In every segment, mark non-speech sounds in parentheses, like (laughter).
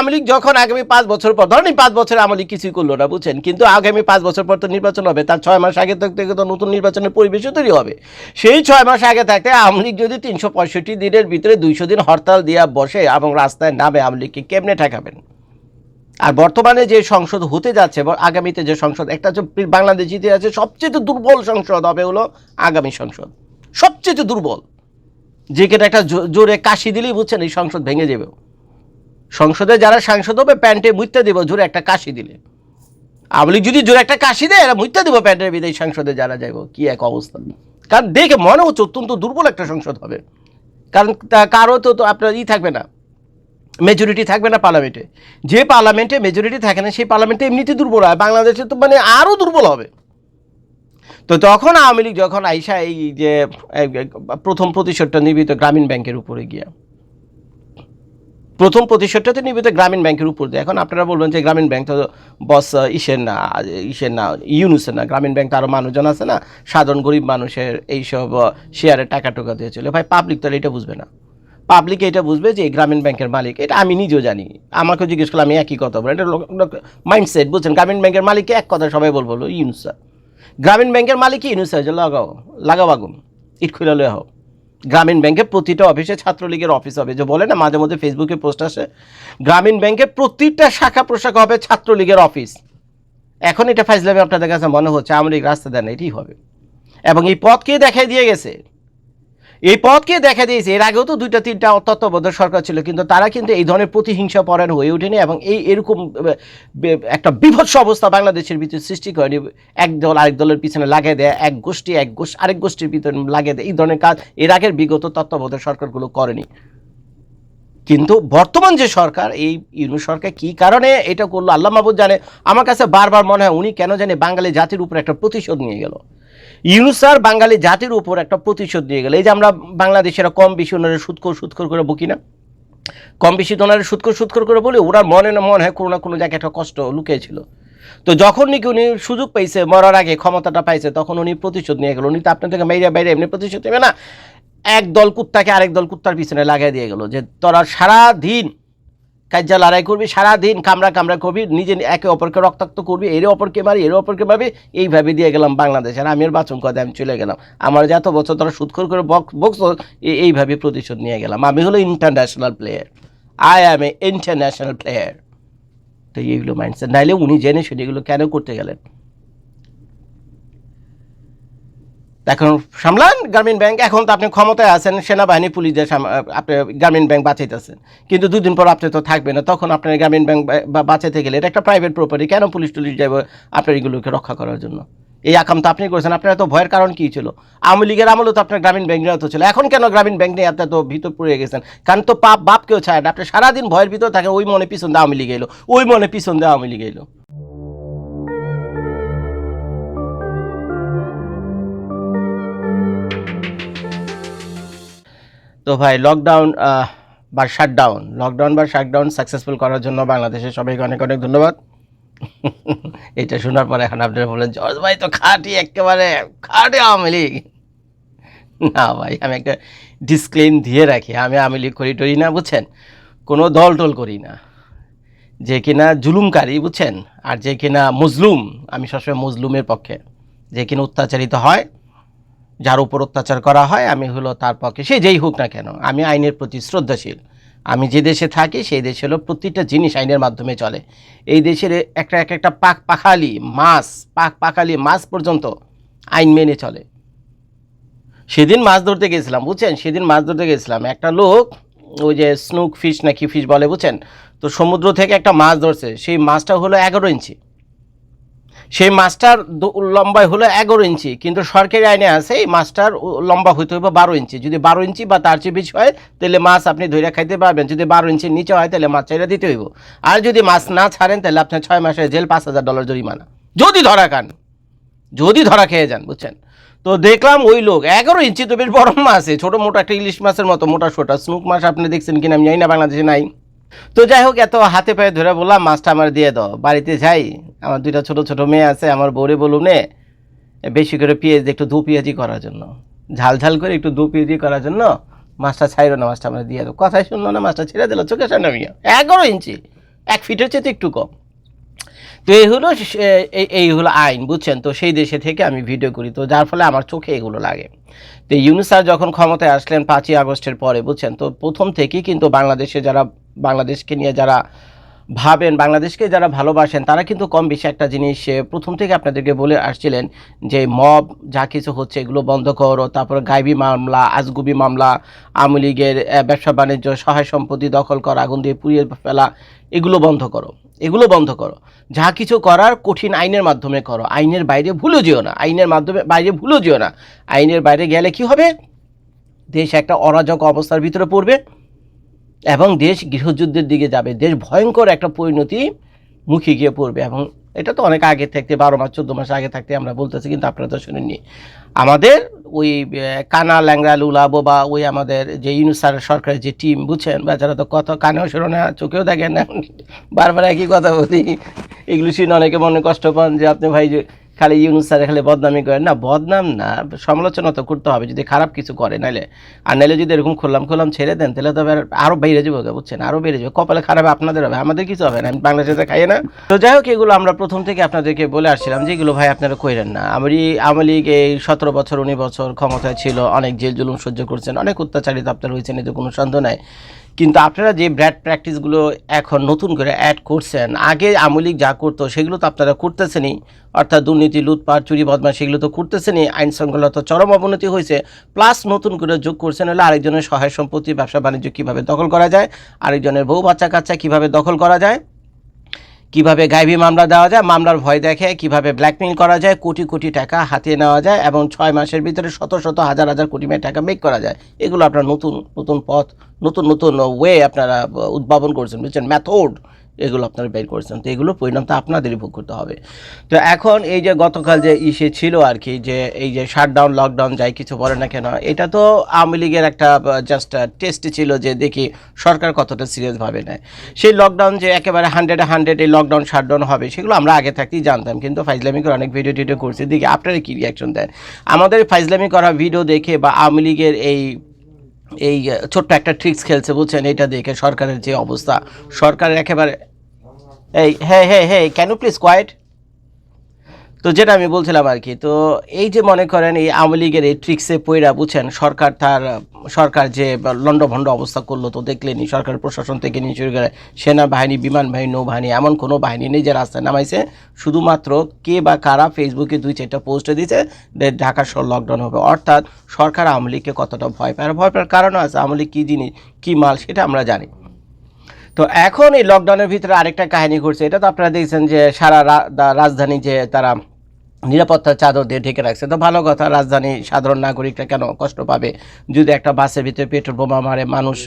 আওয়ামী লীগ যখন আগামী পাঁচ বছর পর ধরেন পাঁচ বছর আওয়ামী লীগ কিছুই করল না, বুঝছেন? কিন্তু আগামী পাঁচ বছর পর তো নির্বাচন হবে, তার ছয় মাস আগে থাকতে তো নতুন নির্বাচনের পরিবেশও তৈরি হবে। সেই ছয় মাস আগে থাকতে আওয়ামী লীগ যদি তিনশো পঁয়ষট্টি দিনের ভিতরে দুইশো দিন হরতাল দিয়া বসে এবং রাস্তায় নামে, আওয়ামী লীগকে কেমনে ঠেকাবেন? আর বর্তমানে যে সংসদ হতে যাচ্ছে, এবং আগামীতে যে সংসদ, একটা হচ্ছে বাংলাদেশ আছে সবচেয়ে দুর্বল সংসদ, হবে হলো আগামী সংসদ। সবচেয়ে দুর্বল। যেখানে একটা জো- জোরে কাশি দিলেই, বুঝছেন, এই সংসদ ভেঙে যাবে। সংসদে যারা সাংসদ হবে, প্যান্টে মুইতে দেব, জোরে একটা কাশি দিলে। আওয়ামী লীগ যদি জোরে একটা কাশি দেয়, এরা মুইতে দেবো প্যান্টের বিদায় সংসদে যারা যাইব। কি এক অবস্থা। কারণ দেখে মনে হচ্ছে অত্যন্ত দুর্বল একটা সংসদ হবে। কারণ কারও তো তো আপনার ই থাকবে না। মেজরিটি থাকবে না পার্লামেন্টে যে পার্লামেন্টে মেজরিটি থাকে না, সেই পার্লামেন্টে এমনিতে দুর্বল হয়। বাংলাদেশে তো মানে আরও দুর্বল হবে। তো তখন আওয়ামী লীগ যখন আইসা এই যে প্রথম প্রতিশোধটা নির্মিত গ্রামীণ ব্যাংকের উপরে গিয়া। প্রথম প্রতিশোধটাতে নির্মিত গ্রামীণ ব্যাংকের উপর দিয়ে। এখন আপনারা বলবেন যে গ্রামীণ ব্যাংক তো বস ইসের না ইসের না, ইউনুসের না। গ্রামীণ ব্যাংক তো আরও মানুষজন আছে না, সাধারণ গরিব মানুষের এইসব শেয়ারের টাকা টোকা দিয়ে চলে। ভাই পাবলিক তো আর এটা বুঝবে না। পাবলিক এটা বুঝবে যে গ্রামীণ ব্যাংকের মালিক, এটা আমি নিজেও জানি। আমাকে জিজ্ঞেস করলে আমি একই কথা বলি এটা মাইন্ডসেট বুঝছেন? গ্রামীণ ব্যাংকের মালিককে এক কথা সবাই বলব ইউনুস গ্রামীণ ব্যাংকের মালিক ইউনুস যে লাগাও লাগাও আগুন, ইট খুলে লয়ে হও গ্রামীণ ব্যাংকে প্রতিটা অফিসে ছাত্রলীগের অফিস হবে। যে বলে না, মাঝে মধ্যে ফেসবুকে পোস্ট আসে, গ্রামীণ ব্যাংকে প্রতিটা শাখা প্রশাখা হবে ছাত্রলীগের অফিস। এখন এটা ফাইজলামে আপনাদের কাছে মনে হচ্ছে এই রাস্তা দেন এটি হবে। এবং এই পথকে দেখাই দিয়ে গেছে এই পথকে দেখা দিয়েছে। এর আগেও তো দুইটা, তিনটা তত্ত্বাবধায়ক সরকার ছিল, কিন্তু তারা কিন্তু এই ধরনের প্রতিহিংসা পরায়ণ হয়ে ওঠেনি এবং এই এরকম একটা বিভৎস অবস্থা বাংলাদেশের ভিতরে সৃষ্টি করেনি। এক দল আরেক দলের পিছনে লাগিয়ে দেয়, এক গোষ্ঠী এক গোষ্ঠী, আরেক গোষ্ঠীর ভিতরে লাগিয়ে দেয়। এই ধরনের কাজ এর আগের বিগত তত্ত্বাবধায়ক সরকারগুলো করেনি। কিন্তু বর্তমান যে সরকার, এই ইউনিট সরকার কি কারণে এটা করল, আল্লাহ মাহবুদ জানে। আমার কাছে বারবার মনে হয় উনি কেন জানে বাঙালি জাতির উপর একটা প্রতিশোধ নিয়ে গেল। ইউনুস স্যার বাঙালি জাতির উপর একটা প্রতিশোধ নিয়ে গেল। এই যে আমরা বাংলাদেশেরা কম বেশি ওনারা সুৎকর সুৎকর করে বকি না? কম বেশি তো ওনারা সুৎকর সুৎকর করে বলি, ওনার মনে না মনে হয় কোনো না কোনো জায়গায় একটা কষ্ট লুকিয়েছিল। তো যখন নাকি উনি সুযোগ পাইছে, মরার আগে ক্ষমতাটা পাইছে, তখন উনি প্রতিশোধ নিয়ে গেল। উনি তো আপনার থেকে বাইরে বাইরে এমনি প্রতিশোধ নেবে না, এক দল কুত্তাকে আরেক দল কুত্তার পিছনে লাগাই দিয়ে গেল যে তোরা সারা দিন কাজ্জা লড়াই করবি, সারাদিন কামড়া কামড়া করবি, নিজে একে অপরকে রক্তাক্ত করবি, এর অপরকে মারি, এর অপরকে মারবি, এইভাবে দিয়ে গেলাম বাংলাদেশ। আর আমি বাচন কথা আমি চলে গেলাম। আমার যত বছর ধরো সুৎখর করে বক- বকছো এইভাবে প্রতিশোধ নিয়ে গেলাম। আমি হলো international player I am a international player তো এইগুলো মাইন্ডসেট নাইলে উনি জেনে শুনে এগুলো কেন করতে গেলেন? এখন সামলান, গ্রামীণ ব্যাংক। এখন তো আপনি ক্ষমতায় আছেন, সেনাবাহিনী পুলিশ দিয়ে আপনি গ্রামীণ ব্যাংক বাঁচাইতেছেন। কিন্তু দুদিন পর আপনি তো থাকবেন না, তখন আপনার গ্রামীণ ব্যাংক বাঁচাইতে গেলে এটা একটা প্রাইভেট প্রপার্টি কেন পুলিশ টুলিশ যাবে আপনার এগুলোকে রক্ষা করার জন্য? এই আকাম তো আপনি করেছেন, আপনার এত ভয়ের কারণ কি ছিল? আওয়ামী লীগের আমলে তো আপনার গ্রামীণ ব্যাংক তো ছিল, এখন কেন গ্রামীণ ব্যাংক নিয়ে আপনি তো ভিতর পড়ে গেছেন? কারণ তো পাপ বাপ কেউ ছায় না, আপনি সারাদিন ভয়ের ভিতর থাকেন, ওই মনে পিছন দিয়ে আওয়ামী লীগ এলো, ওই মনে পিছন দিয়ে আওয়ামী লীগ এলো। তো ভাই লকডাউন বা শাটডাউন লকডাউন বা শাটডাউন সাকসেসফুল করার জন্য বাংলাদেশের সবাইকে অনেক অনেক ধন্যবাদ। (laughs) এটা শোনার পরে এখন আপনারা বলেন জর্জ ভাই তো খাটি একেবারে, খাটি আওয়ামী লীগ। না ভাই, আমি একটা ডিসক্লেম দিয়ে রাখি। আমি আওয়ামী লীগ করি টরি না, বুঝছেন? কোনো দল টল করি না। যে কিনা জুলুমকারী, বুঝছেন? আর যে কিনা মজলুম, আমি সবসময় মজলুমের পক্ষে। যে কিনা অত্যাচারিত হয় যার উপর অত্যাচার করা হয়, আমি হলো তার পক্ষে, সে যেই হোক না কেন, আমি আইনের প্রতি শ্রদ্ধাশীল। আমি যে দেশে থাকি, সেই দেশে হলো প্রতিটা জিনিস আইনের মাধ্যমে চলে। এই দেশের একটা, এক একটা পাক পাখালি মাছ, পাক পাখালি মাছ পর্যন্ত আইন মেনে চলে। সেদিন মাছ ধরতে গেছিলাম, বুঝছেন? সেদিন মাছ ধরতে গেছিলাম। একটা লোক, ওই যে স্নুক ফিশ নাকি ফিশ বলে, বুঝছেন? তো সমুদ্র থেকে একটা মাছ ধরছে। সেই মাছটা হলো এগারো ইঞ্চি। সেই মাছটার লম্বাই হলো এগারো ইঞ্চি, কিন্তু সরকারি আইনে আছে এই মাছটার লম্বা হইতে হবে বারো ইঞ্চি। যদি বারো ইঞ্চি বা তার চেয়ে বেশি হয়, তাহলে মাছ আপনি ধরে খাইতে পারবেন। যদি বারো ইঞ্চির নিচে হয়, তাহলে মাছ চাইলে দিতে হইব। আর যদি মাছ না ছাড়েন, তাহলে আপনার ছয় মাসের জেল পাঁচ হাজার ডলার জরিমানা। যদি ধরা খান, যদি ধরা খেয়ে যান, বুঝছেন? তো দেখলাম ওই লোক, এগারো ইঞ্চি তো বেশ বড় মাছ ছোটো মোটা একটা ইলিশ মাছের মতো, মোটা সোটা। স্নুক মাছ আপনি দেখছেন কিনা আমি জানি না, বাংলাদেশে নাই। তো যাই হোক, এত হাতে পায়ে ধরে বললাম, মাছটা আমার দিয়ে দাও। বাড়িতে যাই, আমার দুইটা ছোট ছোট মেয়ে আছে, আমার বউরে বলুন বেশি করে পেঁয়াজ, একটু দু পেঁয়াজি করার জন্য। ঝাল ঝাল করে একটু দু পেঁয়াজি করার জন্য মাছটা ছাইরো না, মাছটা আমরা দিয়ে দাও। কথাই শুনলো না, মাছটা ছেড়ে দিল, চোখের সামনে আমি এগারো ইঞ্চি, এক ফিটের চেয়ে তো একটু কম। তো এই হলো এই- হলো আইন, বুঝছেন? তো সেই দেশে থেকে আমি ভিডিও করি। তো যার ফলে আমার চোখে এগুলো লাগে। তো ইউনুস স্যার যখন ক্ষমতায় আসলেন পাঁচই আগস্টের পরে, বুঝছেন? তো প্রথম থেকেই কিন্তু বাংলাদেশে যারা, বাংলাদেশকে নিয়ে যারা ভাবেন, বাংলাদেশকে যারা ভালোবাসেন, তারা কিন্তু কম বেশি একটা জিনিস প্রথম থেকে আপনাদেরকে বলে আসছিলেন যে মব যা কিছু হচ্ছে এগুলো বন্ধ করো। তারপরে গাইবি মামলা, আজগুবি মামলা, আওয়ামী লীগের ব্যবসা বাণিজ্য, সহায় সম্পত্তি দখল করা, আগুন দিয়ে পুড়িয়ে ফেলা, এগুলো বন্ধ করো। এগুলো বন্ধ করো। যা কিছু করার কঠিন আইনের মাধ্যমে করো। আইনের বাইরে ভুলেও যেও না। আইনের মাধ্যমে বাইরে ভুলেও যেও না। আইনের বাইরে গেলে কি হবে? দেশ একটা অরাজক অবস্থার ভিতরে পড়বে এবং দেশ গৃহযুদ্ধের দিকে যাবে। দেশ ভয়ঙ্কর একটা পরিণতি মুখে গিয়ে পড়বে এবং এটা তো অনেক আগে থাকতে, বারো মাস, চোদ্দ মাস আগে থাকতে আমরা বলতেছি, কিন্তু আপনারা তো শুনেননি। আমাদের ওই কানা ল্যাংরা লুলা, বোবা, ওই আমাদের যে ইউনুসার সরকারের যে টিম, বুঝছেন? বেচারা তো কত কানেও শোনো না, চোখেও দেখেন না, বারবার একই কথা বলি। এগুলো শুনে অনেকে মনে কষ্ট পান যে আপনি ভাই যে খালি ইউনুস স্যার খালি বদনামি করেন না, বদনাম না, সমালোচনা তো করতে হবে, যদি খারাপ কিছু করে নাইলে। আর নাইলে যদি এরকম খুললাম খুললাম ছেড়ে দেন, তাহলে তবে আর- আরও বেড়ে যাবে বুঝছেন? আরও বেড়ে যাবে। কপালে খারাপ আপনাদের হবে, আমাদের কিছু হবে না, আমি বাংলাদেশে খাইয়ে না। তো যাই হোক, এগুলো আমরা প্রথম থেকে আপনাদেরকে বলে আসছিলাম যে এগুলো ভাই আপনারা কইরেন না। আমি আওয়ামী লীগ এই সতেরো বছর, উনিশ বছর ক্ষমতায় ছিল, অনেক জেল জুলুম সহ্য করছেন, অনেক অত্যাচারিত আপনার হয়েছেন, এতে কোনো সন্দেহ নাই। কিন্তু আপনারা যে ব্র্যাড প্র্যাকটিসগুলো এখন নতুন করে অ্যাড করছেন, আগে আমলিক যা করতো সেগুলো তো আপনারা করতেছেনই। অর্থাৎ দুর্নীতি, লুটপাট, চুরি বদমা সেগুলো তো করতেছেনই। আইন শৃঙ্খলা তো চরম অবনতি হয়েছে। প্লাস নতুন করে যোগ করছেন হলে আরেকজনের সহায় সম্পত্তি, ব্যবসা বাণিজ্য কীভাবে দখল করা যায়, আরেকজনের বউ বাচ্চা কাচ্চা কীভাবে দখল করা যায়। কীভাবে গাইবি মামলা দেওয়া যায়, মামলার ভয় দেখে কীভাবে ব্ল্যাকমেইল করা যায়, কোটি কোটি টাকা হাতিয়ে নেওয়া যায় এবং ছয় মাসের ভিতরে শত শত হাজার হাজার কোটি টাকা মেক করা যায়। এগুলো আপনার নতুন নতুন পথ, নতুন নতুন ওয়ে আপনারা উদ্ভাবন করছেন, বুঝছেন? মেথড এগুলো আপনারা বের করেছেন। তো এগুলো পরিণাম তো আপনাদেরই ভোগ করতে হবে। তো এখন এই যে গতকাল যে ইসে ছিল আর কি, যে এই যে শাটডাউন লকডাউন যাই কিছু বলে না কেন, এটা তো আওয়ামী লীগের একটা জাস্ট টেস্ট ছিল যে দেখি সরকার কতটা সিরিয়াস ভাবে নেয়। সেই লকডাউন যে একেবারে হান্ড্রেডে হান্ড্রেড এই লকডাউন শাটডাউন হবে, সেগুলো আমরা আগে থাকতেই জানতাম। কিন্তু ফাইজলামি করে অনেক ভিডিও টিডিও করছি। দেখি আপনারা কী রিয়াকশন দেন? আমাদের ফাইজলামি করা ভিডিও দেখে বা আওয়ামী লীগের এই এই ছোট্ট একটা ট্রিক্স খেলছে, বুঝছেন? এটা দেখে সরকারের যে অবস্থা, সরকারের একেবারে এই হ্যাঁ হ্যাঁ হ্যাঁ ক্যান ইউ প্লিজ কোয়াইট তো যেটা আমি বলছিলাম আর কি, তো এই যে মনে করেন এই আওয়ামী লীগের এই ট্রিক্সে পইরা বুঝছেন, সরকার তার, সরকার যে লণ্ডভণ্ড অবস্থা করল তো দেখলেনি সরকার প্রশাসন থেকে নিয়ে শুরু করে সেনাবাহিনী বিমান বাহিনী নৌবাহিনী, এমন কোনো বাহিনী নেই যে রাস্তায় নামাইছে। শুধুমাত্র কে বা কারা ফেসবুকে দুই চারটা পোস্টে দিয়েছে যে ঢাকা শহর লকডাউন হবে। অর্থাৎ সরকার আওয়ামী লীগকে কতটা ভয় পায় আর ভয় পাওয়ার কারণও আছে। আওয়ামী লীগ কী জিনিস, কী মাল, সেটা আমরা জানি। তো এখন এই লকডাউনের ভিতরে আরেকটা কাহিনী ঘটছে। এটা তো আপনারা দেখছেন যে সারা রাজধানী যে তারা নিরাপত্তার চাদর দিয়ে ঢেকে রাখছে। তো ভালো কথা রাজধানী সাধারণ নাগরিকরা কেন কষ্ট পাবে? যদি একটা বাসের ভিতরে পেট্রোল বোমা মারে মানুষ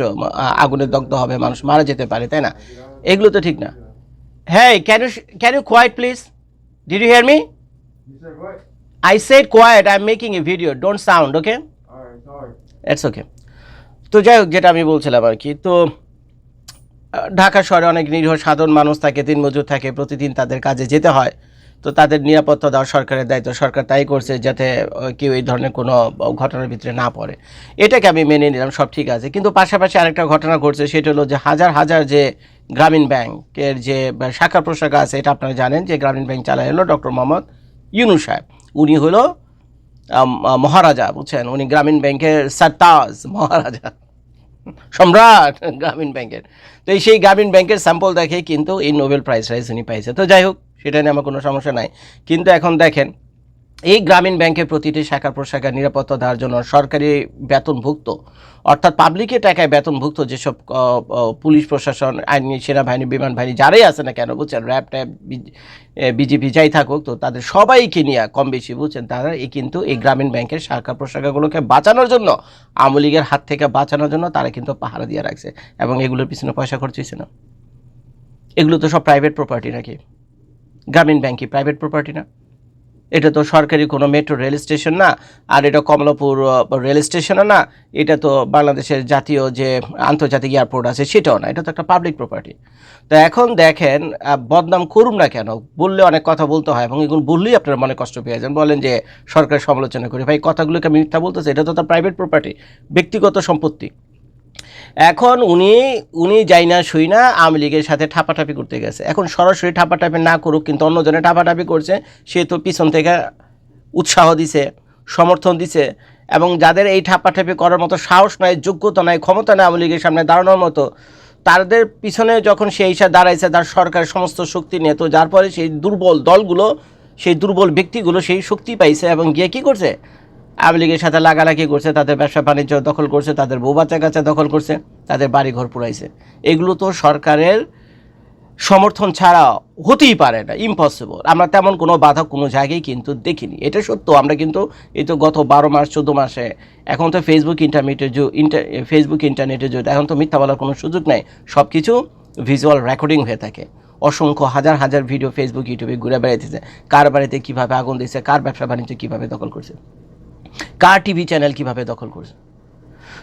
আগুনে দগ্ধ হবে মানুষ মারা যেতে পারে তাই না? এগুলো তো ঠিক না। হ্যাঁ can you can you quiet please did you hear me? I said quiet I am making a video don't sound okay it's okay তো যাই হোক যেটা আমি বলছিলাম আর কি তো ঢাকা শহরে অনেক নিরীহ সাধারণ মানুষ থাকে, দিন মজুর থাকে, প্রতিদিন তাদের কাজে যেতে হয়। তো তাদের নিরাপত্তা দেওয়া সরকারের দায়িত্ব, সরকার তাই করছে যাতে কেউ এই ধরনের কোনো ঘটনার ভিতরে না পড়ে। এটাকে আমি মেনে নিলাম, সব ঠিক আছে। কিন্তু পাশাপাশি আরেকটা ঘটনা ঘটছে, সেটা হলো যে হাজার হাজার যে গ্রামীণ ব্যাংকের যে শাখা প্রশাখা আছে, এটা আপনারা জানেন যে গ্রামীণ ব্যাংক চালায় হলো ডক্টর মোহাম্মদ ইউনু সাহেব। উনি হলো মহারাজা, বুঝছেন? উনি গ্রামীণ ব্যাংকের সারতাজ মহারাজা। সম্রাট গ্রামীণ ব্যাংকের। তো এই সেই গ্রামীণ ব্যাংকের স্যাম্পল দেখে কিন্তু এই নোবেল প্রাইজ রাইজ উনি পাইছে। তো যাই হোক, সেটা নিয়ে আমার কোনো সমস্যা নাই। কিন্তু এখন দেখেন এই গ্রামীণ ব্যাংকের প্রতিটি শাখা প্রশাখা নিরাপত্তা দেওয়ার জন্য সরকারি বেতনভুক্ত, অর্থাৎ পাবলিকের টাকায় বেতনভুক্ত যেসব পুলিশ প্রশাসন, আইনি, সেনাবাহিনী, বিমান বাহিনী যারাই আছে না কেন, বুঝছেন? র্যাব ট্যাব বিজেপি যাই থাকুক, তো তাদের সবাইকে নিয়ে কম বেশি, বুঝছেন? তারা এই কিন্তু এই গ্রামীণ ব্যাংকের শাখা প্রশাখাগুলোকে বাঁচানোর জন্য, আওয়ামী লীগের হাত থেকে বাঁচানোর জন্য তারা কিন্তু পাহারা দিয়ে রাখছে এবং এগুলোর পিছনে পয়সা খরচ হয়েছে না। এগুলো তো সব প্রাইভেট প্রপার্টি নাকি? গ্রামীণ ব্যাংকই প্রাইভেট প্রপার্টি না? এটা তো সরকারি কোনো মেট্রো রেল স্টেশন না, আর এটা কমলাপুর রেল স্টেশনও না, এটা তো বাংলাদেশের জাতীয় যে আন্তর্জাতিক এয়ারপোর্ট আছে সেটাও না, এটা তো একটা পাবলিক প্রপার্টি তো এখন দেখেন বদনাম করুন না কেন? বললে অনেক কথা বলতে হয় এবং এগুলো বললেই আপনার মনে কষ্ট পেয়ে যান। বলেন যে সরকার সমালোচনা করি, ভাই, কথাগুলোকে মিথ্যা বলতেছে, এটা তো তার প্রাইভেট প্রপার্টি ব্যক্তিগত সম্পত্তি। এখন উনি উনি যাই না শুই না, আওয়ামী লীগের সাথে ঠাপাঠাপি করতে গেছে। এখন সরাসরি ঠাপাঠাপি না করুক, কিন্তু অন্যজনে ঠাপাঠাপি করছে, সে তো পিছন থেকে উৎসাহ দিছে, সমর্থন দিছে, এবং যাদের এই ঠাপাঠাপি করার মতো সাহস নাই, যোগ্যতা নাই, ক্ষমতা নাই আওয়ামী লীগের সামনে দাঁড়ানোর মতো, তাদের পিছনে যখন সে এসে দাঁড়াইছে, তার সরকার সমস্ত শক্তি নিয়ে, তো যার পরে সেই দুর্বল দলগুলো, সেই দুর্বল ব্যক্তিগুলো সেই শক্তি পাইছে, এবং গিয়ে কী করছে? আওয়ামী লীগের সাথে লাগালাগি করছে, তাদের ব্যবসা বাণিজ্য দখল করছে, তাদের বউ বাচ্চা দখল করছে, তাদের বাড়ি ঘর পুরাইছে এগুলো তো সরকারের সমর্থন ছাড়া হতেই পারে না ইম্পসিবল আমরা তেমন কোনো বাধা কোনো জায়গায় কিন্তু দেখিনি। এটা সত্য, আমরা কিন্তু এই তো গত বারো মাস, চোদ্দ মাসে, এখন তো ফেসবুক ইন্টারনেটের যুগ ইন্টার ফেসবুক ইন্টারনেটের যুগ, এখন তো মিথ্যা বলার কোনো সুযোগ নাই। সব কিছু ভিজুয়াল রেকর্ডিং হয়ে থাকে। অসংখ্য হাজার হাজার ভিডিও ফেসবুক ইউটিউবে ঘুরে বেড়াইতেছে। কার বাড়িতে কীভাবে আগুন দিয়েছে কার ব্যবসা বাণিজ্য কীভাবে দখল করছে। কার টিভি চ্যানেল কীভাবে দখল করছে?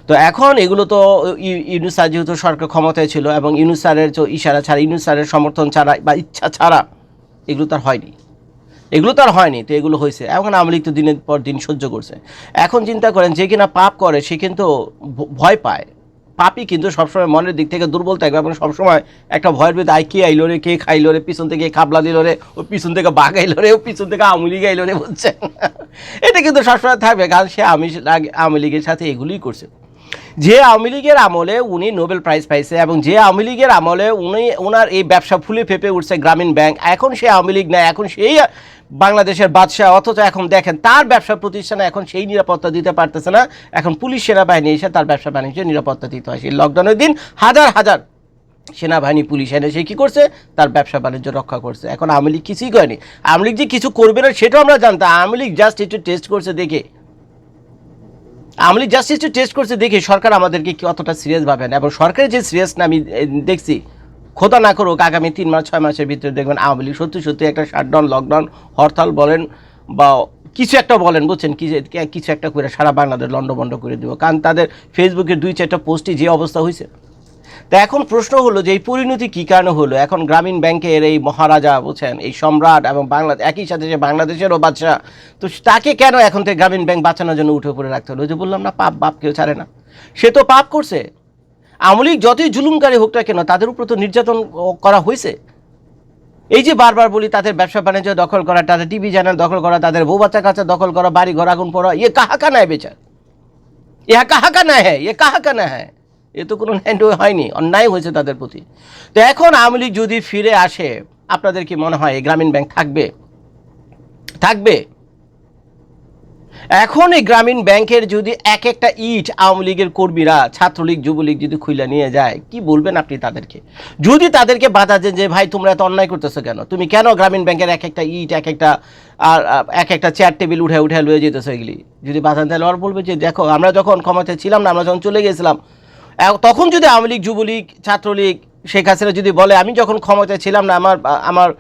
তো এখন এগুলো তো ই- ইউনুস স্যার যেহেতু সরকার ক্ষমতায় ছিল এবং ইউনুস স্যারের যে ইশারা ছাড়া, ইউনুস স্যারের সমর্থন ছাড়া বা ইচ্ছা ছাড়া এগুলো তার হয়নি। এগুলো তার হয়নি, তো এগুলো হয়েছে। এখন আওয়ামী লীগ তো দিনের পর দিন সহ্য করছে। এখন চিন্তা করেন যে কিনা পাপ করে, সে কিন্তু ভয় পায়। পাপই কিন্তু সবসময় মনের দিক থেকে দুর্বল থাকবে এবং সবসময় একটা ভয়ের ভিতরে আয় কে আইলো রে, কে খাইলো রে, পিছন থেকে খাবলা দিল রে, ও পিছন থেকে বাঘ আইলো রে, ও পিছন থেকে আওয়ামী লীগ আইলো রে বলছে (laughs) এটা কিন্তু সবসময় থাকবে। কারণ সে আমি আমলিগের সাথে এগুলোই করছে। যে আওয়ামী লীগের আমলে উনি নোবেল প্রাইজ পাইছে এবং যে আওয়ামী লীগের আমলে উনি ওনার এই ব্যবসা ফুলে ফেপে উঠছে গ্রামীণ ব্যাংক। এখন সে আওয়ামী লীগ নেয়, এখন সেই বাংলাদেশের বাদশাহ, অথচ এখন দেখেন তার ব্যবসা প্রতিষ্ঠানে এখন সেই নিরাপত্তা দিতে পারতেছে না। এখন পুলিশ সেনাবাহিনী এসে তার ব্যবসা বাণিজ্যের নিরাপত্তা দিতে হয়। সেই লকডাউনের দিন হাজার হাজার সেনাবাহিনী পুলিশ এনে সে কী করছে? তার ব্যবসা বাণিজ্য রক্ষা করছে। এখন আওয়ামী লীগ কিছুই করেনি। আওয়ামী লীগ যে কিছু করবে না, সেটাও আমরা জানতাম। আওয়ামী লীগ জাস্ট একটু টেস্ট করছে দেখে। আওয়ামী জাস্টিসটা টেস্ট করছে, দেখি সরকার আমাদেরকে কি অতটা সিরিয়াস ভাবেন এবং সরকারের যে সিরিয়াস না আমি দেখছি, খোদা না করুক, আগামী তিন মাস, ছয় মাসের ভিতরে দেখবেন আওয়ামী লীগ সত্যি সত্যি একটা শাটডাউন লকডাউন হরতাল বলেন বা কিছু একটা বলেন, বুঝছেন, কি কিছু একটা করে সারা বাংলাদেশ লন্ডভন্ড করে দেবো। কারণ তাদের ফেসবুকের দুই, চারটা পোস্টে যে অবস্থা হয়েছে তা এখন প্রশ্ন হলো যে এই পরিণতি কী কারণে হলো? এখন গ্রামীণ ব্যাংকের এই মহারাজা বুঝছেন, এই সম্রাট এবং বাংলাদেশ, একই সাথে যে বাংলাদেশেরও বাচ্চা তো তাকে কেন এখন থেকে গ্রামীণ ব্যাংক বাঁচানোর জন্য উঠে পড়ে রাখতে হলো? যে বললাম না, পাপ বাপ কেউ ছাড়ে না। সে তো পাপ করছে। আমলিক যতই জুলুমকারী হোক না কেন, তাদের উপর তো নির্যাতন করা হয়েছে। এই যে বারবার বলি, তাদের ব্যবসা বাণিজ্য দখল করা, তাদের টিভি চ্যানেল দখল করা, তাদের বউ বাচ্চা কাছে দখল করা, বাড়ি ঘর আগুন পড়া ইয়ে কাহাকা নেয় বেচার। ইহা কাহাকা না হ্যাঁ ইয়ে কাহাকা না হ্যাঁ এ তো কোনো হয়নি, অন্যায় হয়েছে তাদের প্রতি। তো এখন আওয়ামী লীগ যদি ফিরে আসে, আপনাদের কি মনে হয় এই গ্রামীণ ব্যাংক থাকবে? থাকবে। এখন এই গ্রামীণ ব্যাংকের যদি এক একটা ইট আওয়ামী লীগের কর্মীরা, ছাত্রলীগ, যুবলীগ যদি খুইলা নিয়ে যায়, কি বলবেন আপনি তাদেরকে? যদি তাদেরকে বাধা দেন যে, ভাই, তোমরা এত অন্যায় করতেছো কেন? তুমি কেন গ্রামীণ ব্যাংকের এক একটা ইট, এক একটা, আর এক একটা চেয়ার টেবিল উঠে উঠে লয়ে যেতেছো এগুলি? যদি বাধা দেন আর বলবে যে, দেখো, আমরা যখন ক্ষমতায় ছিলাম না, আমরা যখন চলে গেছিলাম তখন যদি আওয়ামী লীগ, যুবলীগ, ছাত্রলীগ, শেখ হাসিনা যদি বলে, আমি যখন ক্ষমতায় ছিলাম না, আমার আমার,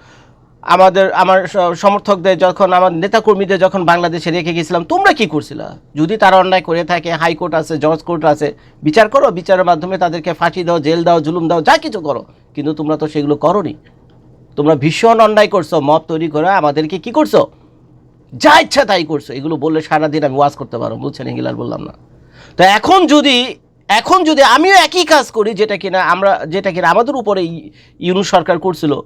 আমাদের, আমার সমর্থকদের যখন, আমার নেতাকর্মীদের যখন বাংলাদেশে রেখে গেছিলাম, তোমরা কি করছিলা? যদি তারা অন্যায় করে থাকে হাইকোর্ট আছে, জজ কোর্ট আছে, বিচার করো, বিচারের মাধ্যমে তাদেরকে ফাঁসি দাও, জেল দাও, জুলুম দাও, যা কিছু করো। কিন্তু তোমরা তো সেগুলো করনি। তোমরা ভীষণ অন্যায় করছ, মব তৈরি করে আমাদেরকে কি করছ? যা ইচ্ছা তাই করছ। এগুলো বললে সারাদিন আমি ওয়াজ করতে পারো বুঝছেন? আর বললাম না। তো এখন যদি এখন যদি আমিও একই কাজ করি, যেটা কিনা আমরা, যেটা কিনা আমাদের উপরে ই- ইউনূস সরকার করছিল,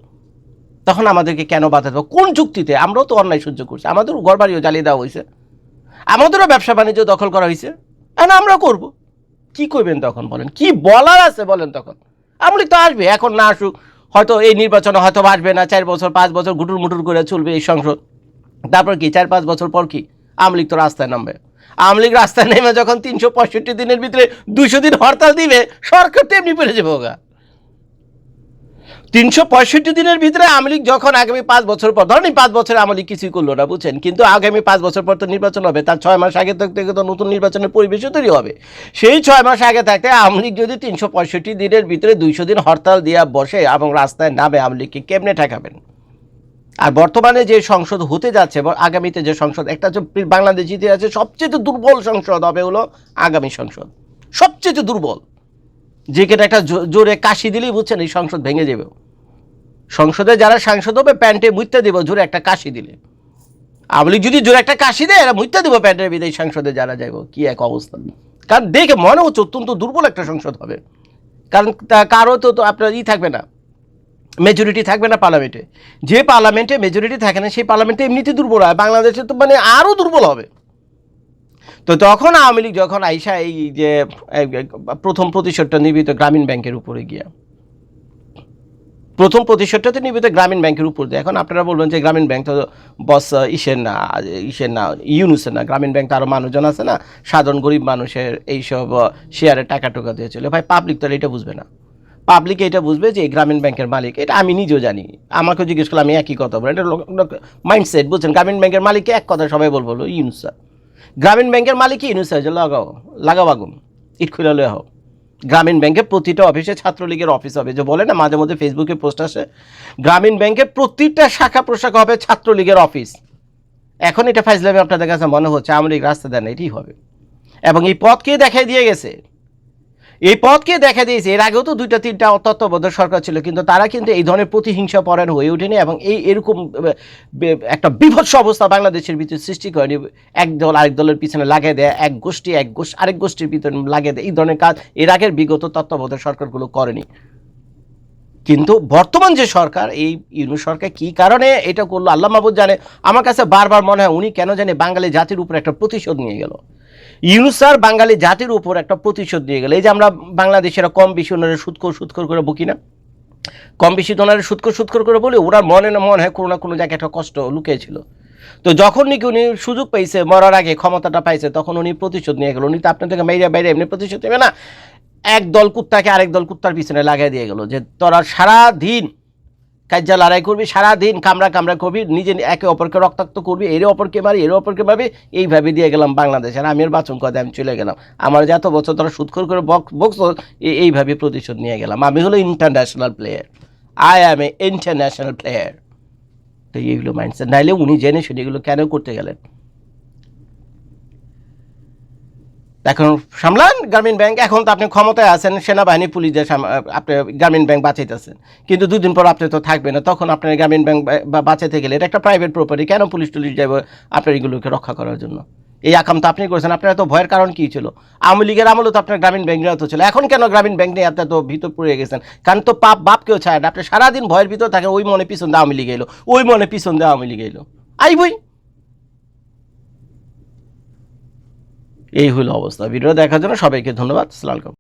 তখন আমাদেরকে কেন বাধা দেবো কোন যুক্তিতে? আমরাও তো অন্যায় সহ্য করছি। আমাদেরও ঘর বাড়িও জ্বালিয়ে দেওয়া হয়েছে। আমাদেরও ব্যবসা বাণিজ্য দখল করা হয়েছে। এখন আমরা করব। কি করবেন তখন বলেন? কি বলার আছে বলেন তখন? আমলি তো আসবে, এখন না আসুক। হয়তো এই নির্বাচনে হয়তো আসবে না, চার বছর, পাঁচ বছর গুটুর মুটুর করে চলবে এই সংসদ। তারপর কি? চার, পাঁচ বছর পর কি? আওয়ামী লীগ তো রাস্তায় নামবে। আওয়ামী লীগ রাস্তায় নেমে যখন তিনশো পঁয়ষট্টি দিনের ভিতরে দুইশো দিন হরতাল দিবে, সরকার তো এমনি পেরে যাবে ওগা। তিনশো পঁয়ষট্টি দিনের ভিতরে আওয়ামী লীগ যখন আগামী পাঁচ বছর পর, ধরেন পাঁচ বছরে আওয়ামী লীগ কিছুই করল না, বুঝছেন? কিন্তু আগামী পাঁচ বছর পর তো নির্বাচন হবে, তার ছয় মাস আগে থাকতে তো নতুন নির্বাচনের পরিবেশও তৈরি হবে। সেই ছয় মাস আগে থাকতে আওয়ামী লীগ যদি তিনশো পঁয়ষট্টি দিনের ভিতরে দুইশো দিন হরতাল দিয়া বসে এবং রাস্তায় নামে, আওয়ামী লীগকে কেমনে ঠেকাবেন? আর বর্তমানে যে সংসদ হতে যাচ্ছে আগামীতে যে সংসদ, একটা হচ্ছে বাংলাদেশ ইতিহাসে সবচেয়ে দুর্বল সংসদ হবে হলো আগামী সংসদ। সবচেয়ে দুর্বল। যে যেখানে একটা জোরে কাশি দিলেই বুঝছেন এই সংসদ ভেঙে যাবে। সংসদে যারা সাংসদ হবে, প্যান্টে মুইতে দেবো, জোরে একটা কাশি দিলে। আওয়ামী যদি জোরে একটা কাশি দেয়, এরা মুইতে দেবো প্যান্টের বিদেশ সংসদে যারা যাইব কি এক অবস্থা। কারণ দেখে মনে হচ্ছে অত্যন্ত দুর্বল একটা সংসদ হবে। কারণ কারও তো আপনার ই থাকবে না। মেজরিটি থাকবে না পার্লামেন্টে যে পার্লামেন্টে মেজরিটি থাকে না, সেই পার্লামেন্টে এমনিতে দুর্বল হয়। বাংলাদেশে তো মানে আরও দুর্বল হবে। তো তখন আওয়ামী লীগ যখন আইসা এই যে প্রথম প্রতিশোধটা নিবিত গ্রামীণ ব্যাংকের উপরে গিয়া। প্রথম প্রতিশোধটা তো নিবিত গ্রামীণ ব্যাংকের উপর দিয়ে। এখন আপনারা বলবেন যে গ্রামীণ ব্যাংক তো বস, ইসের না ইসের না, ইউনুসের না। গ্রামীণ ব্যাংক তো আরও মানুষজন আছে না, সাধারণ গরিব মানুষের এইসব শেয়ারে টাকা টোকা দিয়ে চলে। ভাই পাবলিক তো আর এটা বুঝবে না। পাবলিক এটা বুঝবে যে গ্রামীণ ব্যাংকের মালিক। এটা আমি নিজেও জানি। আমাকে জিজ্ঞেস করলে, আমি একই কথা বলব? এটা মাইন্ডসেট বুঝছেন? গ্রামীণ ব্যাংকের মালিককে এক কথা সবাই বলব ইউনুস স্যার। গ্রামীণ ব্যাংকের মালিক ইউনুস স্যার লাগাও লাগাও আগুন। ইট খুলে লয়ে হোক গ্রামীণ ব্যাংকের প্রতিটা অফিসে ছাত্রলীগের অফিস হবে। যে বলে না, মাঝে মধ্যে ফেসবুকে পোস্ট আসে, গ্রামীণ ব্যাংকের প্রতিটা শাখা প্রশাখা হবে ছাত্রলীগের অফিস। এখন এটা ফাইজলামে আপনাদের কাছে মনে হচ্ছে আওয়ামী লীগ রাস্তা দেন, এটাই হবে। এবং এই পথকে দেখাই দিয়ে গেছে। এই পথকে দেখা দিয়েছে। এর আগেও তো দুইটা, তিনটা তত্ত্বাবধায়ক সরকার ছিল, কিন্তু তারা কিন্তু এই ধরনের প্রতিহিংসা পরায়ণ হয়ে ওঠেনি এবং এই এরকম একটা বিভৎস অবস্থা বাংলাদেশের ভিতরে সৃষ্টি করেনি। এক দল আরেক দলের পিছনে লাগিয়ে দেয়, এক গোষ্ঠী এক গোষ্ঠী আরেক গোষ্ঠীর ভিতরে লাগিয়ে দেয়, এই ধরনের কাজ এর আগের বিগত তত্ত্বাবধায়ক সরকারগুলো করেনি। কিন্তু বর্তমান যে সরকার, এই ইউনু সরকার কি কারণে এটা করল? আল্লাহ মাহবুদ জানে। আমার কাছে বারবার মনে হয় উনি কেন জানে বাঙালি জাতির উপর একটা প্রতিশোধ নিয়ে গেল। ইউনুস স্যার বাঙালি জাতির উপর একটা প্রতিশোধ নিয়ে গেল। এই যে আমরা বাংলাদেশেরা কম বেশি ওনারা সুৎকর সুৎকর করে বকি না? কম বেশি তো ওনারা সুৎকর সুৎকর করে বলি ওনার মনে না মনে হয় কোনো না কোনো জায়গায় একটা কষ্ট লুকিয়েছিল। তো যখন নাকি উনি সুযোগ পাইছে, মরার আগে ক্ষমতাটা পাইছে, তখন উনি প্রতিশোধ নিয়ে গেল। উনি তো আপনার থেকে বাইরে বাইরে এমনি প্রতিশোধ নেবে না। এক দল কুত্তাকে আরেক দল কুত্তার পিছনে লাগিয়ে দিয়ে গেল যে তোরা সারা দিন কাজ্জা লড়াই করবি, সারাদিন কামড়া কামড়া করবি, নিজে একে অপরকে রক্তাক্ত করবি, এর অপরকে মারি, এর অপরকে মারবি, এইভাবে দিয়ে গেলাম বাংলাদেশ। আর আমি আর বাচন কথা আমি চলে গেলাম। আমার যত বছর তারা সুৎখর করে বক্স এইভাবে প্রতিশোধ নিয়ে গেলাম। আমি হলো international player I am a international player তো এইগুলো মাইন্ডসেট নাইলে উনি জেনে শুনে এগুলো কেন করতে গেলেন? এখন সামলান, গ্রামীণ ব্যাংক। এখন তো আপনি ক্ষমতায় আছেন, সেনাবাহিনী পুলিশ দিয়ে সাম- আপনি গ্রামীণ ব্যাংক বাঁচাইতেছেন। কিন্তু দুদিন পর আপনি তো থাকবেন না, তখন আপনার গ্রামীণ ব্যাংক বা- বা গেলে এটা একটা প্রাইভেট প্রপার্টি কেন পুলিশ টুলিশ যাবে আপনার এগুলোকে রক্ষা করার জন্য? এই আকাম তো আপনি করেছেন, আপনার এত ভয়ের কারণ কী ছিল? আওয়ামী লীগের আমলে তো আপনার গ্রামীণ ব্যাংক নিয়ে তো ছিল, এখন কেন গ্রামীণ ব্যাংক নিয়ে এত এত ভিতর পড়ে গেছেন? কারণ তো পাপ বাপকেও ছাড়েন আপনি সারাদিন ভয়ের ভিতর থাকেন, ওই মনে পিছন দিয়ে আওয়ামী লীগ এলো, ওই মনে পিছন দিয়ে আওয়ামী লীগ এলো। আইবই। এই হলো অবস্থা। ভিডিও দেখার জন্য সবাইকে ধন্যবাদ। সালাম